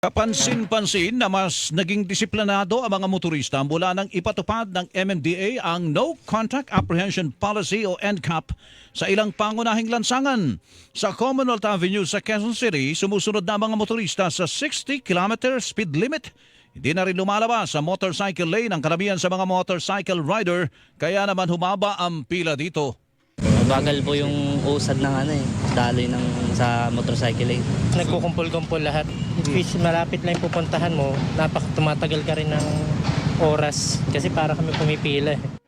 Kapansin-pansin na mas naging disiplinado ang mga motorista mula nang ipatupad ng MMDA ang No Contact Apprehension Policy o NCAP sa ilang pangunahing lansangan. Sa Commonwealth Avenue sa Quezon City, sumusunod na mga motorista sa 60 km speed limit. Hindi na rin lumalabas sa motorcycle lane ang karamihan sa mga motorcycle rider kaya naman humaba ang pila dito. Bagal po yung usad ng ano eh, daloy ng sa motorcycle lane. Nagkukumpul-kumpul lahat. Fish, malapit lang yung pupuntahan mo, napak tumatagal ka rin ng oras kasi para kami pumipila. eh.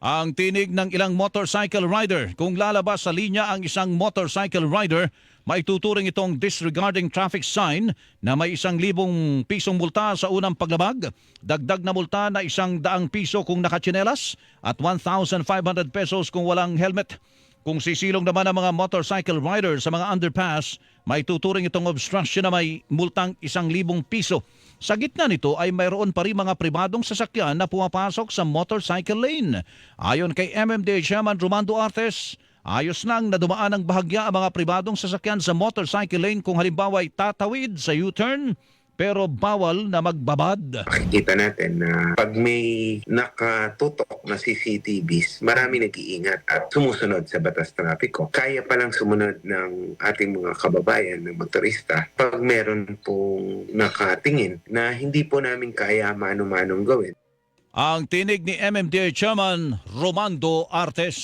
Ang tinig ng ilang motorcycle rider kung lalabas sa linya ang isang motorcycle rider, may tuturing itong disregarding traffic sign na may isang libong pisong multa sa unang paglabag, dagdag na multa na isang daang piso kung nakatsinelas at 1,500 pesos kung walang helmet. Kung sisilong naman ang mga motorcycle rider sa mga underpass, may tuturing itong obstruction na may multang isang libong piso. Sa gitna nito ay mayroon pa rin mga pribadong sasakyan na pumapasok sa motorcycle lane. Ayon kay MMDA Chairman Romando Artes, ayos nang nadumaan ng bahagya ang mga pribadong sasakyan sa motorcycle lane kung halimbawa ay tatawid sa U-turn pero bawal na magbabad. makikita natin na pag may nakatutok na CCTVs, marami nag-iingat at sumusunod sa batas trapiko. Kaya palang sumunod ng ating mga kababayan ng motorista pag meron pong nakatingin na hindi po namin kaya mano-manong gawin. Ang tinig ni MMDA Chairman Romando Artes.